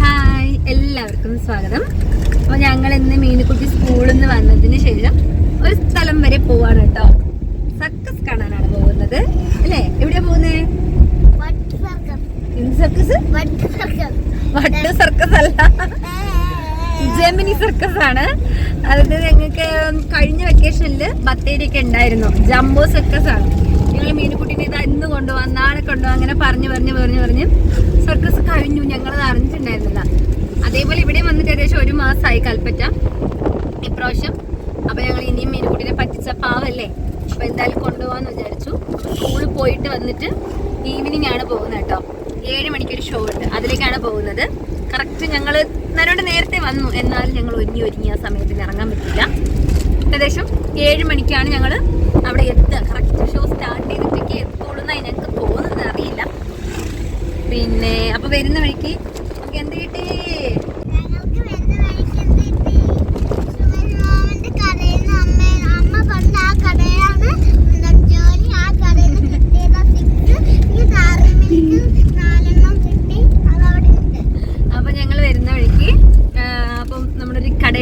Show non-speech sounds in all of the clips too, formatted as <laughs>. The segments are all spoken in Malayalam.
ഹായ് എല്ലാവർക്കും സ്വാഗതം. അപ്പോൾ ഞങ്ങൾ ഇന്ന് മീനുക്കുട്ടി സ്കൂളിൽ നിന്ന് വന്നതിന് ശേഷം ഒരു സ്ഥലം വരെ പോവാണ് കേട്ടോ. സർക്കസ് കാണാനാണ് പോകുന്നത്. അല്ലേ? എവിടെയാ പോകുന്നത് സർക്കസ്? വട്ട സർക്കസ് അല്ല. ജെമിനി സർക്കസ് ആണ്. അതായത് ഞങ്ങൾക്ക് കഴിഞ്ഞ വെക്കേഷനിൽ ബത്തേരി ഒക്കെ ഉണ്ടായിരുന്നു. ജംബോ സർക്കസ് ആണ്. ഞങ്ങൾ മീനുകുട്ടീനെ ഇതാ ഇന്ന് കൊണ്ടുപോകാം നാളെ കൊണ്ടുപോകാം അങ്ങനെ പറഞ്ഞു പറഞ്ഞു പറഞ്ഞു പറഞ്ഞ് സർക്കസ് കഴിഞ്ഞു ഞങ്ങൾ അറിഞ്ഞിട്ടുണ്ടായിരുന്നില്ല. അതേപോലെ ഇവിടെ വന്നിട്ട് ഏകദേശം ഒരു മാസമായി കൽപ്പറ്റ. ഇപ്രാവശ്യം അപ്പൊ ഞങ്ങൾ ഇനിയും മീനുകുട്ടീനെ പറ്റിച്ച പാവല്ലേ? അപ്പൊ എന്തായാലും കൊണ്ടുപോകാന്ന് വിചാരിച്ചു. സ്കൂളിൽ പോയിട്ട് വന്നിട്ട് ഈവനിങ് ആണ് പോകുന്നത് കേട്ടോ. ഏഴ് മണിക്കൊരു ഷോ ഉണ്ട്. അതിലേക്കാണ് പോകുന്നത്. കറക്റ്റ് ഞങ്ങൾ നരോട് നേരത്തെ വന്നു. എന്നാലും ഞങ്ങൾ ഒരുങ്ങി ഒരുങ്ങി ആ സമയത്തിന് ഇറങ്ങാൻ പറ്റില്ല ഏകദേശം ഏഴ് മണിക്കാണ് ഞങ്ങൾ അവിടെ എത്തുക കറക്റ്റ് ഷോ സ്റ്റാർട്ട് ചെയ്തിട്ടൊക്കെ എത്തുള്ളൂ എന്നാണ് ഞങ്ങൾക്ക് തോന്നുന്നത് അറിയില്ല. പിന്നെ അപ്പോൾ വരുന്ന വഴിക്ക് നമുക്ക് എന്ത് കിട്ടി ഞങ്ങൾക്ക് വരുന്ന വഴിക്ക് എന്ത് കിട്ടി? സുമൻമാമന്റെ കടയിൽ നിന്ന് അമ്മ അമ്മ പണ്ട് ആ കടയിലാണ് എന്താ ജോലി ആ കടയിൽ നിന്ന് കിട്ടിയതാ സിക്സ് ഈ ഡയറി മിൽക്ക് നാലെണ്ണം കിട്ടി അതവിടെ ഉണ്ട് അപ്പൊ ഞങ്ങൾ വരുന്ന വഴിക്ക് ആ, അപ്പം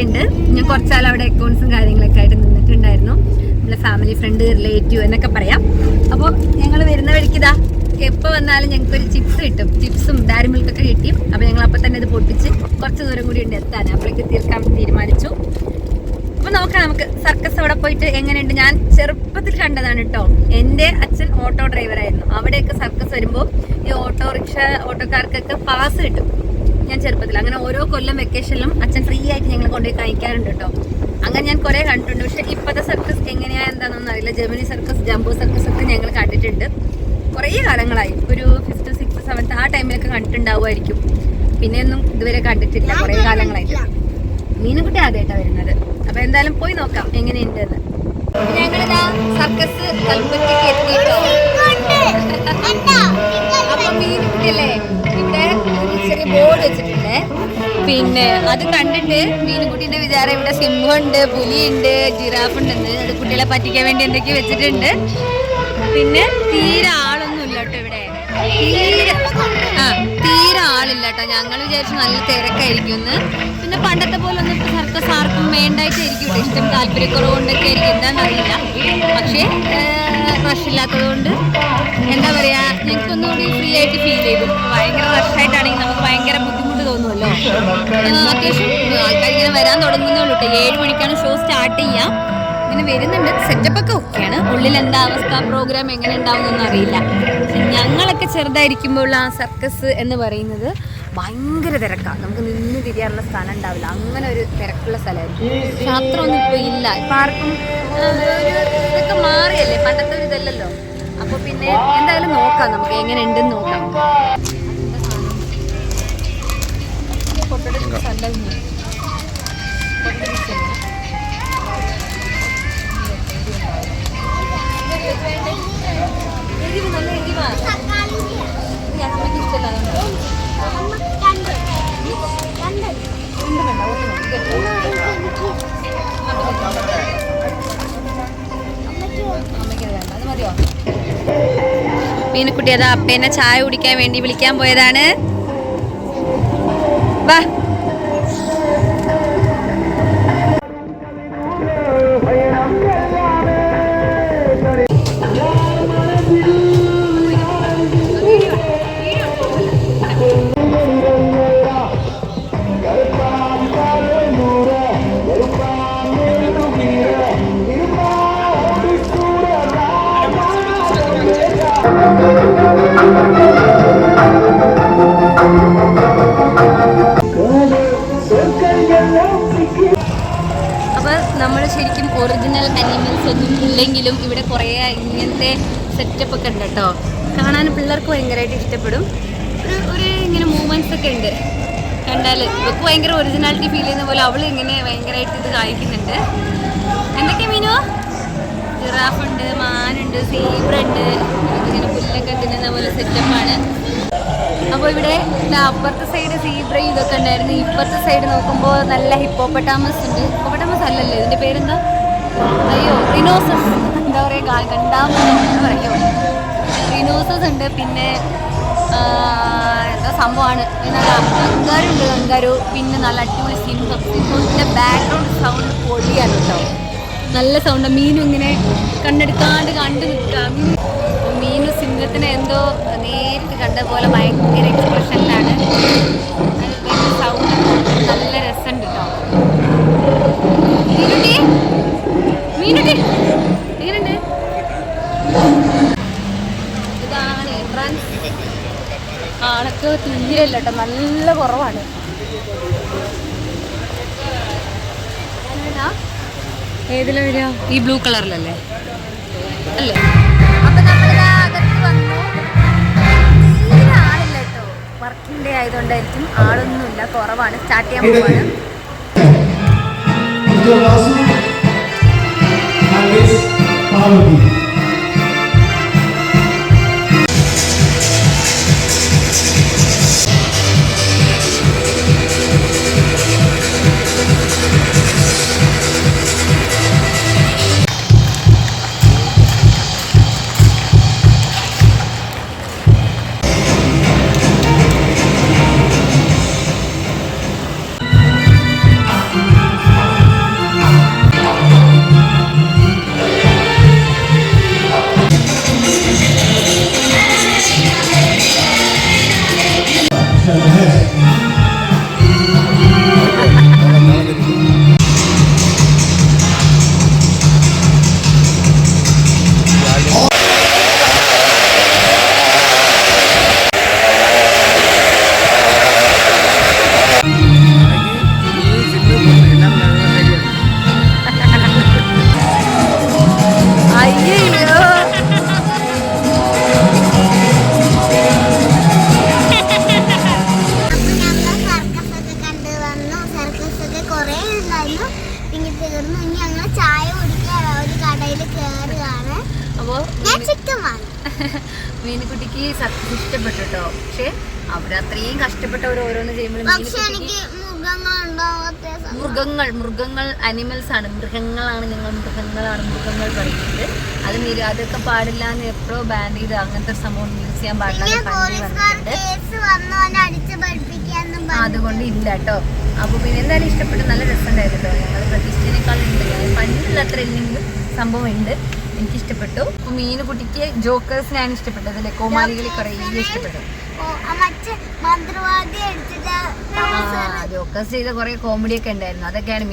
കടയുണ്ട് ഞാൻ കുറച്ചാൾ അവിടെ അക്കൗണ്ട്സും കാര്യങ്ങളൊക്കെ ആയിട്ട് നിന്നിട്ടുണ്ടായിരുന്നു. നമ്മളെ ഫാമിലി ഫ്രണ്ട് റിലേറ്റീവ് എന്നൊക്കെ പറയാം. അപ്പോൾ ഞങ്ങൾ വരുന്ന വഴിക്ക് ഇതാ എപ്പോൾ വന്നാലും ഞങ്ങൾക്ക് ഒരു ചിപ്സ് കിട്ടും ചിപ്സും ഡയറി മിൽക്കൊക്കെ കിട്ടി. അപ്പോൾ ഞങ്ങൾ അപ്പോൾ തന്നെ ഇത് പൊട്ടിച്ച് കുറച്ച് ദൂരം കൂടി ഉണ്ട് എത്താൻ അപ്പോഴേക്ക് തീർക്കാൻ തീരുമാനിച്ചു. അപ്പോൾ നോക്കാം നമുക്ക് സർക്കസ് അവിടെ പോയിട്ട് എങ്ങനെയുണ്ട്. ഞാൻ ചെറുപ്പത്തിൽ കണ്ടതാണ് കേട്ടോ എന്റെ അച്ഛൻ ഓട്ടോ ഡ്രൈവറായിരുന്നു അവിടെയൊക്കെ സർക്കസ് വരുമ്പോൾ ഈ ഓട്ടോറിക്ഷ ഓട്ടോക്കാർക്കൊക്കെ പാസ് കിട്ടും. ഞാൻ ചെറുപ്പത്തിൽ അങ്ങനെ ഓരോ കൊല്ലം വെക്കേഷനിലും അച്ഛൻ ഫ്രീ ആയിട്ട് ഞങ്ങൾ കൊണ്ടുപോയി കഴിക്കാറുണ്ട് കേട്ടോ. അങ്ങനെ ഞാൻ കുറേ കണ്ടിട്ടുണ്ട്. പക്ഷെ ഇപ്പോഴത്തെ സർക്കസ് എങ്ങനെയാ എന്താണെന്നൊന്നും അറിയില്ല. ജർമ്മനി സർക്കസ് ജംബോ സർക്കസ് ഒക്കെ ഞങ്ങൾ കണ്ടിട്ടുണ്ട്. കുറേ കാലങ്ങളായി. ഒരു ഫിഫ്ത്ത് സിക്സ് സെവൻത്ത് ആ ടൈമിലൊക്കെ കണ്ടിട്ടുണ്ടാവുമായിരിക്കും. പിന്നെ ഒന്നും ഇതുവരെ കണ്ടിട്ടില്ല. കുറേ കാലങ്ങളായിട്ട്. മീനുകുട്ടി ആദ്യമായിട്ടാണ് വരുന്നത്. അപ്പൊ എന്തായാലും പോയി നോക്കാം എങ്ങനെയുണ്ടെന്ന്. ഞങ്ങളിതാ സർക്കസ് കൽപ്പറ്റയ്ക്ക് എത്തിയിട്ടോ? <laughs> അപ്പൊ മീനുകുട്ടി അല്ലേ ബോർഡ് വെച്ചിട്ടുണ്ട്. പിന്നെ അത് കണ്ടിട്ട് മീനുകുട്ടീന്റെ വിചാരം ഇവിടെ സിംഹമുണ്ട് പുലിയുണ്ട് ജിറാഫുണ്ട് അത് കുട്ടികളെ പറ്റിക്കാൻ വേണ്ടി എന്തൊക്കെ വെച്ചിട്ടുണ്ട്. പിന്നെ തീരെ ആളൊന്നും ഇല്ല കേട്ടോ ഇവിടെ. തീരെ ആ തീരെ ആളില്ല കേട്ടോ. ഞങ്ങൾ വിചാരിച്ചു നല്ല തിരക്കായിരിക്കും എന്ന് പിന്നെ പണ്ടത്തെ പോലെ ഒന്നും ഇപ്പൊ സർക്കസ് ആർക്കും വേണ്ടായിട്ടായിരിക്കും ഇഷ്ടം. താല്പര്യക്കുറവുകൊണ്ടൊക്കെ ആയിരിക്കും. എന്താണെന്നറിയില്ല പക്ഷേ റഷില്ലാത്തത് ഇല്ലാത്തതുകൊണ്ട് എന്താ പറയാ ഞങ്ങൾക്ക് ഒന്നുകൂടി ഫ്രീ ആയിട്ട് ഫീൽ ചെയ്തു. ഭയങ്കര റഷായിട്ടാണെങ്കിൽ നമുക്ക് ഭയങ്കര ബുദ്ധിമുട്ട് തോന്നുമല്ലോ. അത്യാവശ്യം ആൾക്കാർ ഇങ്ങനെ വരാൻ തുടങ്ങുന്നുള്ളൂ ഏഴ് മണിക്കാണ് ഷോ സ്റ്റാർട്ട് ചെയ്യാം. ഇങ്ങനെ വരുന്നുണ്ട്. സെറ്റപ്പ് ഒക്കെ ഓക്കെയാണ് ഉള്ളിൽ എന്താ അവസ്ഥ? പ്രോഗ്രാം എങ്ങനെ ഉണ്ടാവുന്നൊന്നും അറിയില്ല. ഞങ്ങളൊക്കെ ചെറുതായിരിക്കുമ്പോൾ ആ സർക്കസ് എന്ന് പറയുന്നത് ഭയങ്കര തിരക്കാണ് നമുക്ക് നിന്ന് തിരിയാനുള്ള സ്ഥലം ഉണ്ടാവില്ല. അങ്ങനെ ഒരു തിരക്കുള്ള സ്ഥലമായിരുന്നു ശാസ്ത്രമൊന്നും ഇപ്പോൾ ഇല്ല. ഇപ്പം ആർക്കും ഇതൊക്കെ മാറിയല്ലേ? പണ്ടത്തെ ഒരു ഇതല്ലല്ലോ. അപ്പോൾ പിന്നെ എന്തായാലും നോക്കാം നമുക്ക് എങ്ങനെ ഉണ്ടെന്ന് നോക്കാം. പൊട്ടയുടെ സ്ഥലം എരിവ് മീനുക്കുട്ടി അതാ അപ്പേനെ ചായ കുടിക്കാൻ വേണ്ടി വിളിക്കാൻ പോയതാണ്. വാ. നമ്മൾ ശരിക്കും ഒറിജിനൽ അനിമൽസ് ഒന്നും ഇല്ലെങ്കിലും ഇവിടെ കുറേ ഇങ്ങനത്തെ സെറ്റപ്പ് ഒക്കെ ഉണ്ട് കേട്ടോ. കാണാൻ പിള്ളേർക്ക് ഭയങ്കരമായിട്ട് ഇഷ്ടപ്പെടും. ഒരു ഒരു ഇങ്ങനെ മൂവ്മെന്റ്സ് ഒക്കെ ഉണ്ട്. കണ്ടാൽ ഇവർക്ക് ഭയങ്കര ഒറിജിനാലിറ്റി ഫീൽ ചെയ്യുന്ന പോലെ അവൾ ഇങ്ങനെ ഭയങ്കരമായിട്ട് ഇത് കാണിക്കുന്നുണ്ട്. എന്തൊക്കെ മീനു? ജിറാഫ് ഉണ്ട് മാനുണ്ട് സീബ്ര ഉണ്ട് ഇങ്ങനെ പുല്ലൊക്കെ തിന്നുന്ന പോലെ സെറ്റപ്പാണ് അപ്പോൾ ഇവിടെ അപ്പുറത്തെ സൈഡ് സീബ്രയും ഇതൊക്കെ ഉണ്ടായിരുന്നു. ഇപ്പുറത്തെ സൈഡ് നോക്കുമ്പോൾ നല്ല ഹിപ്പോപ്പട്ടാമസ് ഉണ്ട്. ഹിപ്പോപ്പട്ടാമസ് അല്ലല്ലേ ഇതിന്റെ പേരെന്താ? അയ്യോ റിനോസസ് എന്താ പറയുക കണ്ടാമോ പറയോ. റിനോസസ് ഉണ്ട്. പിന്നെ എന്താ സംഭവമാണ്? നല്ല ഗംഗാരുണ്ട് ഗംഗാരു പിന്നെ നല്ല അടിപൊളി സീൻ സിംഹത്തിന്റെ ബാക്ക്ഗ്രൗണ്ട് സൗണ്ട് പൊളിയാണ് കേട്ടോ. നല്ല സൗണ്ട് മീനും ഇങ്ങനെ കണ്ണെടുക്കാണ്ട് കണ്ടു നിൽക്കുക മീനും സിംഹത്തിന് എന്തോ നേരിട്ട് കണ്ട പോലെ ഭയങ്കര എക്സ്പ്രഷനിലാണ് സൗണ്ട് നല്ല രസമുണ്ട് കേട്ടോ. മീനുട്ടി? മീനുട്ടി? എങ്ങനെയുണ്ട്? ഇതാണ് എൻട്രൻസ് ആളൊക്കെ തുല്യല്ല കേട്ടോ. നല്ല കുറവാണ്. ഏതിലാ വരിക? ഈ ബ്ലൂ കളറിലല്ലേ? അല്ലേ? വർക്കിംഗ് ഡേ ആയതുകൊണ്ടായിരിക്കും ആളൊന്നുമില്ല. കുറവാണ്. സ്റ്റാർട്ട് ചെയ്യാൻ പോവാണ്. Thank Vasu അപ്പോൾ <laughs> മീനുകുട്ടിക്ക് സത്യം ഇഷ്ടപ്പെട്ടു കേട്ടോ പക്ഷെ അവിടെ അത്രയും കഷ്ടപ്പെട്ടവർ ഓരോന്ന് ചെയ്യുമ്പോൾ എനിക്ക് മൃഗങ്ങൾ. മൃഗങ്ങൾ അനിമൽസ് ആണ്. മൃഗങ്ങളാണ് ഞങ്ങൾ മൃഗങ്ങളാണ് മൃഗങ്ങൾ പറയുന്നത്. അത് നിര അതൊക്കെ പാടില്ല എന്ന് എപ്പോഴോ ബാൻ ചെയ്ത് അങ്ങനത്തെ സംഭവം യൂസ് ചെയ്യാൻ പാടില്ല അതുകൊണ്ട് ഇല്ല കേട്ടോ അപ്പോൾ പിന്നെ എന്തായാലും ഇഷ്ടപ്പെട്ടു. നല്ല രസമുണ്ടായിരുന്നു കേട്ടോ ഞങ്ങൾ ഉണ്ട് ഞാൻ പണ്ടുള്ള അത്ര ഇല്ലെങ്കിലും സംഭവം ഉണ്ട് എനിക്ക് ഇഷ്ടപ്പെട്ടു കുട്ടിക്ക് ജോക്കേഴ്സിനാണ് ഇഷ്ടപ്പെട്ടത്. അല്ലെ? കോമാലികളിൽ കുറേ ഇഷ്ടപ്പെട്ടു. ജോക്കേഴ്സ് ചെയ്ത കുറേ കോമഡി ഒക്കെ ഉണ്ടായിരുന്നു. അതൊക്കെയാണ്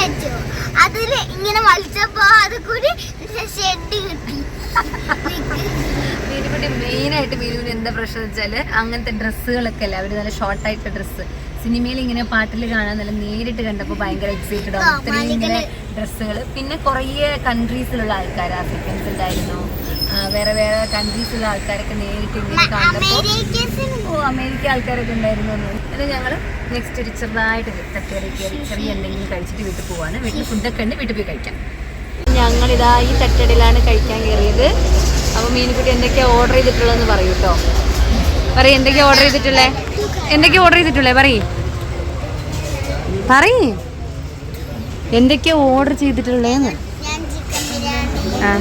വെച്ചു. അതിൽ ഇങ്ങനെ വലിച്ചപ്പോ അത് കൂടി ഷെഡ് കിട്ടി. മീനുകുട്ടി മീനുവിന് എന്താ പ്രശ്നം വെച്ചാൽ അങ്ങനത്തെ ഡ്രസ്സുകളൊക്കെ അല്ലേ? അവർ നല്ല ഷോർട്ടായിട്ട് ഡ്രസ്സ്. സിനിമയിൽ ഇങ്ങനെ പാട്ടിൽ കാണാൻ നേരിട്ട് കണ്ടപ്പോൾ ഭയങ്കര എക്സൈറ്റഡ് ആണ് ഇത്രയും ഇങ്ങനെ ഡ്രസ്സുകൾ പിന്നെ കുറേ കൺട്രീസിലുള്ള ആൾക്കാർ ആഫ്രിക്കൻസ് ഉണ്ടായിരുന്നു. വേറെ വേറെ കൺട്രീസിലുള്ള ആൾക്കാരൊക്കെ നേരിട്ട് ഇങ്ങനെ ഓ അമേരിക്ക ആൾക്കാരൊക്കെ ഉണ്ടായിരുന്നു പിന്നെ ഞങ്ങൾ നെക്സ്റ്റ് ഒരു ചെറുതായിട്ട് തട്ടുകറി കയറി ചെറിയ എന്തെങ്കിലും കഴിച്ചിട്ട് വീട്ടിൽ പോവാണ്. വീട്ടിൽ ഫുഡൊക്കെ ഉണ്ട് വീട്ടിൽ പോയി കഴിക്കാം. ഞങ്ങളിതാ ഈ തട്ടടിലാണ് കഴിക്കാൻ കയറിയത്. അപ്പോൾ മീനുകുട്ടി എന്തൊക്കെയാണ് ഓർഡർ ചെയ്തിട്ടുള്ളതെന്ന് പറയൂ കേട്ടോ പറയ് എന്തൊക്കെയാ ഓർഡർ ചെയ്തിട്ടുള്ളേ? എന്തൊക്കെയാ ഓർഡർ ചെയ്തിട്ടുള്ളേ? പറയ്. പറയ്. എന്തൊക്കെയാ ഓർഡർ ചെയ്തിട്ടുള്ളേന്ന് ഞാൻ ചിക്കൻ ബിരിയാണി ആ.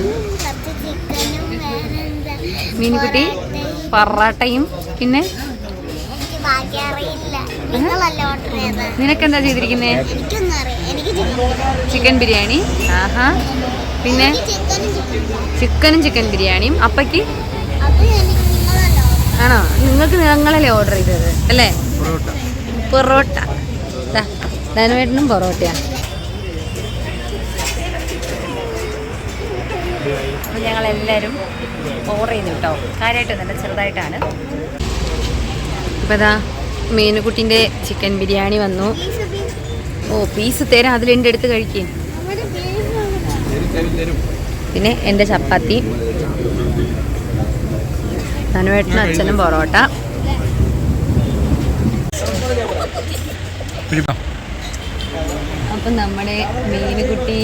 മീനുകുട്ടി പൊറാട്ടയും. പിന്നെ? എനിക്ക് ബാക്കി അറിയില്ല. നിങ്ങളല്ല ഓർഡർ ചെയ്തത്? നിനക്കെന്താ ചെയ്തിരിക്കുന്നേ? ചിക്കൻ ബിരിയാണി. ആഹാ. പിന്നെ? ചിക്കനും ചിക്കൻ ചിക്കനും ചിക്കൻ ബിരിയാണിയും. അപ്പയ്ക്ക്? ആണോ? നിങ്ങൾക്ക് നിങ്ങളല്ലേ ഓർഡർ ചെയ്തത് അല്ലേ? പൊറോട്ട. ധനുവേട്ടനും പൊറോട്ടയാണ്. ഞങ്ങളെല്ലാവരും ഓർഡർ ചെയ്യുന്നു കേട്ടോ. കാര്യമായിട്ട് നല്ല ചെറുതായിട്ടാണ്. ഇപ്പം ഇതാ മീനുകുട്ടിന്റെ ചിക്കൻ ബിരിയാണി വന്നു. ഓ പീസ് തരാം. അതിലെന്റെ അടുത്ത് കഴിക്കും. പിന്നെ എന്റെ ചപ്പാത്തി. ധനുവേട്ടനും അച്ഛനും പൊറോട്ട. അപ്പം നമ്മുടെ മീനുകുട്ടി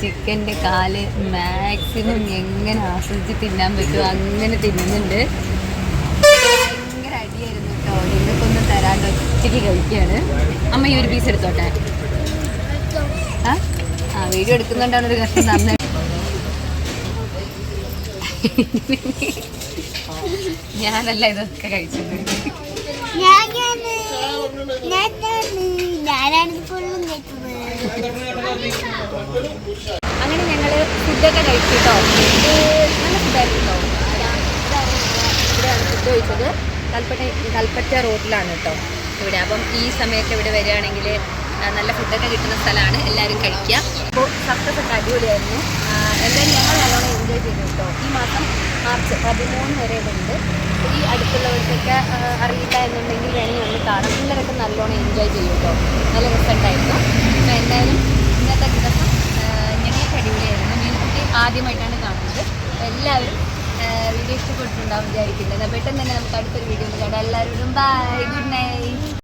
ചിക്കന്റെ കാൽ മാക്സിമം എങ്ങനെ ആസ്വദിച്ച് തിന്നാൻ പറ്റുമോ അങ്ങനെ തിന്നുന്നുണ്ട് ഭയങ്കര അടിയായിരുന്നു കേട്ടോ നിങ്ങൾക്കൊന്നും തരാണ്ട് ഒറ്റയ്ക്ക് കഴിക്കുകയാണ് അമ്മ ഈ ഒരു പീസ് എടുത്തോട്ടെ ആ ആ വീഡിയോ എടുക്കുന്നുണ്ടാണ് ഒരു കഷ്ടം നന്നായി ഞാനല്ല ഇതൊക്കെ കഴിച്ചത് ഞാനാണ് ഞാനാണ് അങ്ങനെ ഞങ്ങൾ ഫുഡൊക്കെ കഴിച്ചിട്ടോ? നല്ല ഫുഡായിരുന്നു? ഇവിടെയാണ് ഫുഡ് കഴിച്ചത്. കൽപ്പറ്റ കൽപ്പറ്റ റോഡിലാണ് കേട്ടോ ഇവിടെ. അപ്പം ഈ സമയത്ത് ഇവിടെ വരികയാണെങ്കിൽ നല്ല ഫുഡൊക്കെ കിട്ടുന്ന സ്ഥലമാണ്. എല്ലാവരും കഴിക്കുക. അപ്പോൾ സക്സസ് അടിപൊളിയായിരുന്നു. എല്ലാവരും ഞങ്ങൾ നല്ലോണം എൻജോയ് ചെയ്തു കേട്ടോ. ഈ മാസം മാർച്ച് പതിമൂന്ന് വരെ ഉണ്ട്. ഈ അടുത്തുള്ളവർക്കൊക്കെ അറിയില്ല എന്നുണ്ടെങ്കിൽ വേണമെങ്കിൽ ഒന്ന് കാണാം. പിള്ളേരൊക്കെ നല്ലോണം എൻജോയ് ചെയ്യും കേട്ടോ. നല്ല അപ്പോൾ എന്തായാലും ഇന്നത്തെ ദിവസം ഞങ്ങൾക്ക് അടിപൊളിയായിരുന്നു. മീൻകുട്ടി ആദ്യമായിട്ടാണ് കാണുന്നത്. എല്ലാവരും വീഡിയോ ഇഷ്ടപ്പെട്ടിട്ടുണ്ടാവും വിചാരിക്കുന്നത് പെട്ടെന്ന് തന്നെ നമുക്ക് അടുത്തൊരു വീഡിയോ കാണാം. എല്ലാവരോടും ബൈ ഗുഡ് നൈറ്റ്